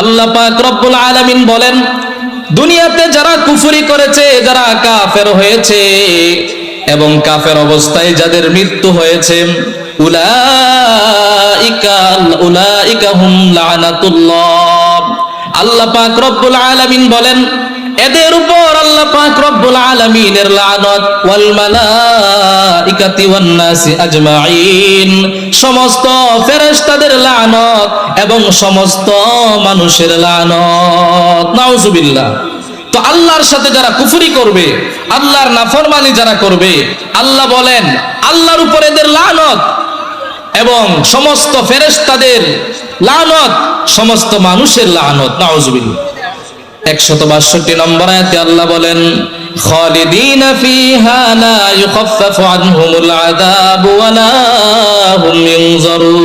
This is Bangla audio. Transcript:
আল্লাহ পাক রব্বুল আলামিন বলেন, দুনিয়াতে যারা কুফরি করেছে, যারা কাফের হয়েছে এবং কাফের অবস্থায় যাদের মৃত্যু হয়েছে আল্লাহ পাক রব্বুল আলামিন বলেন, এদের উপর আল্লাহ পাক রব্বুল আলামিনের লানত ওয়াল মালাইকাতি ওয়ান নাসি আজমাইন। সমস্ত ফেরেশতাদের লানত এবং সমস্ত মানুষের লানত। তো আল্লাহর সাথে যারা কুফরি করবে, আল্লাহর নাফরমানি যারা করবে, আল্লাহ বলেন, আল্লাহর উপর এদের লানত এবং সমস্ত ফেরেশতাদের লানত, সমস্ত মানুষের লানত। নাউজুবিল্লাহ। একশত বাষট্টি নম্বর আয়াতে আল্লাহ বলেন خالدين فيها لا يخفف عنهم العذاب ولا هم ينظرون.